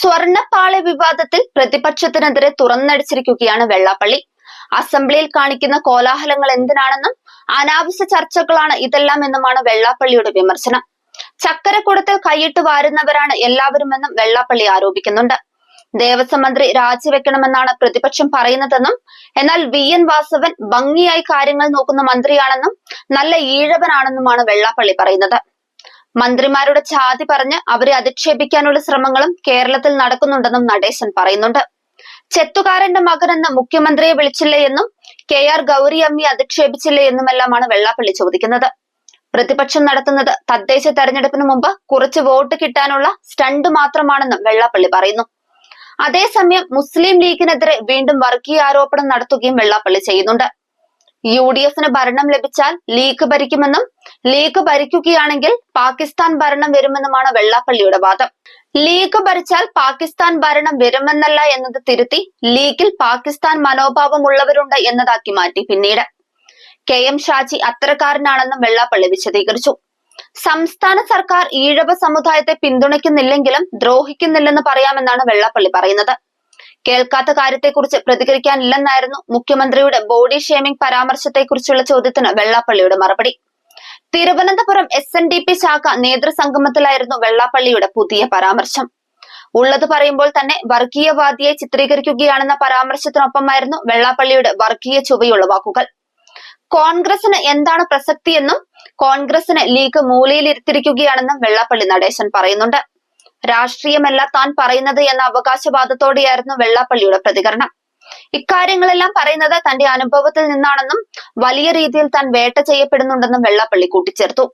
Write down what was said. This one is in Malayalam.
സ്വർണപ്പാളി വിവാദത്തിൽ പ്രതിപക്ഷത്തിനെതിരെ തുറന്നടിച്ചിരിക്കുകയാണ് വെള്ളാപ്പള്ളി. അസംബ്ലിയിൽ കാണിക്കുന്ന കോലാഹലങ്ങൾ എന്തിനാണെന്നും അനാവശ്യ ചർച്ചകളാണ് ഇതെല്ലാം എന്നുമാണ് വെള്ളാപ്പള്ളിയുടെ വിമർശനം. ചക്കരക്കുടത്തിൽ കൈയിട്ട് വാരുന്നവരാണ് എല്ലാവരുമെന്നും വെള്ളാപ്പള്ളി ആരോപിക്കുന്നുണ്ട്. ദേവസ്വം മന്ത്രി രാജിവെക്കണമെന്നാണ് പ്രതിപക്ഷം പറയുന്നതെന്നും എന്നാൽ വി. എൻ. വാസവൻ ഭംഗിയായി കാര്യങ്ങൾ നോക്കുന്ന മന്ത്രിയാണെന്നും നല്ല ഈഴവനാണെന്നുമാണ് വെള്ളാപ്പള്ളി പറയുന്നത്. മന്ത്രിമാരുടെ ജാതി പറഞ്ഞ് അവരെ അധിക്ഷേപിക്കാനുള്ള ശ്രമങ്ങളും കേരളത്തിൽ നടക്കുന്നുണ്ടെന്നും നടേശൻ പറയുന്നുണ്ട്. ചെത്തുകാരന്റെ മകനെന്ന് മുഖ്യമന്ത്രിയെ വിളിച്ചില്ലേ എന്നും കെ ആർ ഗൗരി അമ്മയെ അധിക്ഷേപിച്ചില്ലേ എന്നുമെല്ലാമാണ് വെള്ളാപ്പള്ളി ചോദിക്കുന്നത്. പ്രതിപക്ഷം നടത്തുന്നത് തദ്ദേശ തെരഞ്ഞെടുപ്പിന് മുമ്പ് കുറച്ച് വോട്ട് കിട്ടാനുള്ള സ്റ്റണ്ട് മാത്രമാണെന്നും വെള്ളാപ്പള്ളി പറയുന്നു. അതേസമയം മുസ്ലിം ലീഗിനെതിരെ വീണ്ടും വർഗീയ ആരോപണം നടത്തുകയും വെള്ളാപ്പള്ളി ചെയ്യുന്നുണ്ട്. യു ഡി എഫിന് ഭരണം ലഭിച്ചാൽ ലീഗ് ഭരിക്കുമെന്നും ലീഗ് ഭരിക്കുകയാണെങ്കിൽ പാകിസ്ഥാൻ ഭരണം വരുമെന്നുമാണ് വെള്ളാപ്പള്ളിയുടെ വാദം. ലീഗ് ഭരിച്ചാൽ പാകിസ്ഥാൻ ഭരണം വരുമെന്നല്ല എന്നത് തിരുത്തി ലീഗിൽ പാകിസ്ഥാൻ മനോഭാവമുള്ളവരുണ്ട് എന്നതാക്കി മാറ്റി പിന്നീട്. കെ എം ഷാജി അത്തരക്കാരനാണെന്നും വെള്ളാപ്പള്ളി വിശദീകരിച്ചു. സംസ്ഥാന സർക്കാർ ഈഴവ സമുദായത്തെ പിന്തുണയ്ക്കുന്നില്ലെങ്കിലും ദ്രോഹിക്കുന്നില്ലെന്ന് പറയാമെന്നാണ് വെള്ളാപ്പള്ളി പറയുന്നത്. കേൾക്കാത്ത കാര്യത്തെക്കുറിച്ച് പ്രതികരിക്കാനില്ലെന്നായിരുന്നു മുഖ്യമന്ത്രിയുടെ ബോഡി ഷേമിംഗ് പരാമർശത്തെക്കുറിച്ചുള്ള ചോദ്യത്തിന് വെള്ളാപ്പള്ളിയുടെ മറുപടി. Thiruvananthapuram S N D P ശാഖ നേതൃസംഗമത്തിലായിരുന്നു വെള്ളാപ്പള്ളിയുടെ പുതിയ പരാമർശം. ഉള്ളത് പറയുമ്പോൾ തന്നെ വർഗീയവാദിയെ ചിത്രീകരിക്കുകയാണെന്ന പരാമർശത്തിനൊപ്പമായിരുന്നു വെള്ളാപ്പള്ളിയുടെ വർഗീയ ചുവയുള്ള വാക്കുകൾ. കോൺഗ്രസിന് എന്താണ് പ്രസക്തിയെന്നും കോൺഗ്രസിന് ലീഗ് മൂലയിൽ ഇരുത്തിരിക്കുകയാണെന്നും വെള്ളാപ്പള്ളി നടേശൻ പറയുന്നുണ്ട്. രാഷ്ട്രീയമല്ല താൻ പറയുന്നത് എന്ന അവകാശവാദത്തോടെയായിരുന്നു വെള്ളാപ്പള്ളിയുടെ പ്രതികരണം. ഇക്കാര്യങ്ങളെല്ലാം പറയുന്നത് തന്റെ അനുഭവത്തിൽ നിന്നാണെന്നും വലിയ രീതിയിൽ താൻ വേട്ട ചെയ്യപ്പെടുന്നുണ്ടെന്നും വെള്ളാപ്പള്ളി കൂട്ടിച്ചേർത്തു